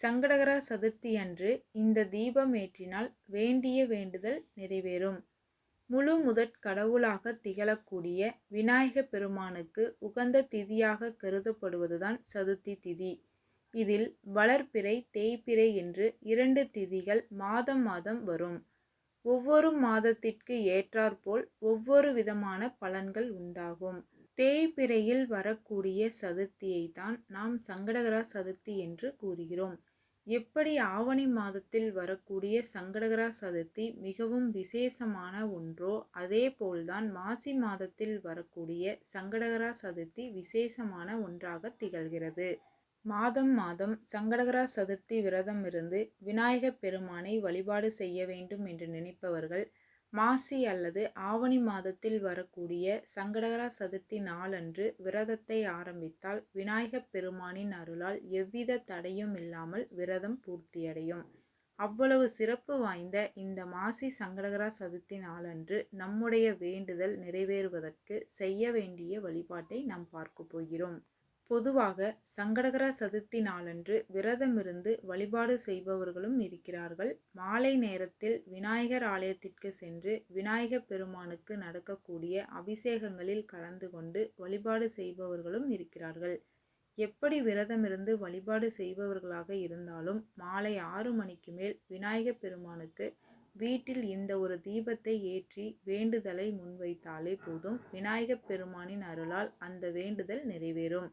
சங்கடகர சதுர்த்தி அன்று இந்த தீபம் ஏற்றினால் வேண்டிய வேண்டுதல் நிறைவேறும். முழு முதற் கடவுளாக திகழக்கூடிய விநாயக பெருமானுக்கு உகந்த திதியாக கருதப்படுவதுதான் சதுர்த்தி திதி. இதில் வளர்ப்பிறை தேய்பிறை என்று இரண்டு திதிகள் மாதம் மாதம் வரும். ஒவ்வொரு மாதத்திற்கு ஏற்றாற்போல் ஒவ்வொரு விதமான பலன்கள் உண்டாகும். தேய்பிறையில் வரக்கூடிய சதுர்த்தியை தான் நாம் சங்கடகர சதுர்த்தி என்று கூறுகிறோம். எப்படி ஆவணி மாதத்தில் வரக்கூடிய சங்கடகர சதுர்த்தி மிகவும் விசேஷமான ஒன்றோ அதே போல்தான் மாசி மாதத்தில் வரக்கூடிய சங்கடகர சதுர்த்தி விசேஷமான ஒன்றாக திகழ்கிறது. மாதம் மாதம் சங்கடகர சதுர்த்தி விரதம் இருந்து விநாயகப் பெருமானை வழிபாடு செய்ய வேண்டும் என்று நினைப்பவர்கள் மாசி அல்லது ஆவணி மாதத்தில் வரக்கூடிய சங்கடகர சதுர்த்தி நாளன்று விரதத்தை ஆரம்பித்தால் விநாயகப் பெருமானின் அருளால் எவ்வித தடையும் இல்லாமல் விரதம் பூர்த்தியடையும். அவ்வளவு சிறப்பு வாய்ந்த இந்த மாசி சங்கடகர சதுர்த்தி நாளன்று நம்முடைய வேண்டுதல் நிறைவேறுவதற்கு செய்ய வேண்டிய வழிபாட்டை நாம் பார்க்க போகிறோம். பொதுவாக சங்கடகர சதுர்த்தி நாளன்று விரதமிருந்து வழிபாடு செய்பவர்களும் இருக்கிறார்கள். மாலை நேரத்தில் விநாயகர் ஆலயத்திற்கு சென்று விநாயகப் பெருமானுக்கு நடக்கக்கூடிய அபிஷேகங்களில் கலந்து கொண்டு வழிபாடு செய்பவர்களும் இருக்கிறார்கள். எப்படி விரதமிருந்து வழிபாடு செய்பவர்களாக இருந்தாலும் மாலை ஆறு மணிக்கு மேல் விநாயகப் பெருமானுக்கு வீட்டில் இந்த ஒரு தீபத்தை ஏற்றி வேண்டுதலை முன்வைத்தாலே போதும். விநாயகப் பெருமானின் அருளால் அந்த வேண்டுதல் நிறைவேறும்.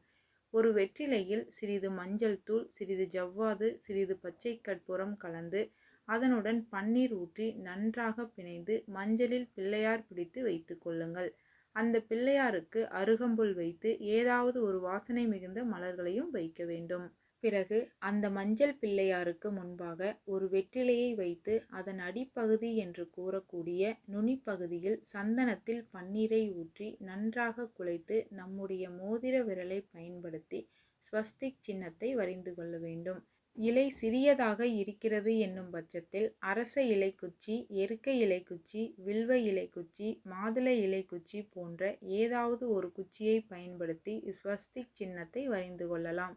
ஒரு வெற்றிலையில் சிறிது மஞ்சள் தூள் சிறிது ஜவ்வாது சிறிது பச்சை கற்பூரம் கலந்து அதனுடன் பன்னீர் ஊற்றி நன்றாக பிணைந்து மஞ்சளில் பிள்ளையார் பிடித்து வைத்து கொள்ளுங்கள். அந்த பிள்ளையாருக்கு அருகம்புல் வைத்து ஏதாவது ஒரு வாசனை மிகுந்த மலர்களையும் வைக்க வேண்டும். பிறகு அந்த மஞ்சள் பிள்ளையாருக்கு முன்பாக ஒரு வெற்றிலையை வைத்து அதன் அடிப்பகுதி என்று கூறக்கூடிய நுனிப்பகுதியில் சந்தனத்தில் பன்னீரை ஊற்றி நன்றாக குழைத்து நம்முடைய மோதிர விரலை பயன்படுத்தி ஸ்வஸ்திக் சின்னத்தை வரைந்து கொள்ள வேண்டும். இலை சிறியதாக இருக்கிறது என்னும் பட்சத்தில் அரச இலைக்குச்சி எருக்க இலைக்குச்சி வில்வ இலைக்குச்சி மாதுளை இலைக்குச்சி போன்ற ஏதாவது ஒரு குச்சியை பயன்படுத்தி ஸ்வஸ்திக் சின்னத்தை வரைந்து கொள்ளலாம்.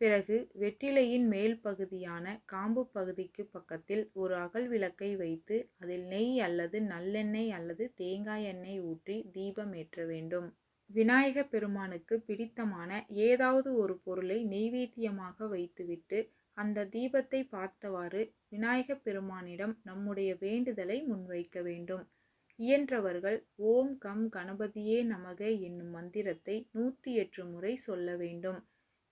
பிறகு வெற்றிலையின் மேல் பகுதியான காம்பு பகுதிக்கு பக்கத்தில் ஒரு அகல் விளக்கை வைத்து அதில் நெய் அல்லது நல்லெண்ணெய் அல்லது தேங்காய் எண்ணெய் ஊற்றி தீபம் ஏற்ற வேண்டும். விநாயக பெருமானுக்கு பிடித்தமான ஏதாவது ஒரு பொருளை நெய்வேத்தியமாக வைத்துவிட்டு அந்த தீபத்தை பார்த்தவாறு விநாயக பெருமானிடம் நம்முடைய வேண்டுதலை முன்வைக்க வேண்டும். இயன்றவர்கள் ஓம் கம் கணபதியே நமக என்னும் மந்திரத்தை நூற்றி எட்டு முறை சொல்ல வேண்டும்.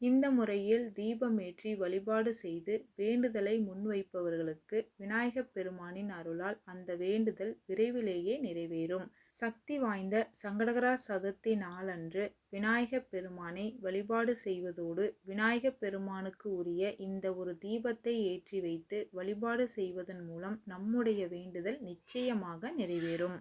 இந்த முறையில் தீபமேற்றி வழிபாடு செய்து வேண்டுதலை முன்வைப்பவர்களுக்கு விநாயகப் பெருமானின் அருளால் அந்த வேண்டுதல் விரைவிலேயே நிறைவேறும். சக்தி வாய்ந்த சங்கடகரா சதுர்த்தி நாளன்று விநாயகப் பெருமானை வழிபாடு செய்வதோடு விநாயகப் பெருமானுக்கு உரிய இந்த ஒரு தீபத்தை ஏற்றி வைத்து வழிபாடு செய்வதன் மூலம் நம்முடைய வேண்டுதல் நிச்சயமாக நிறைவேறும்.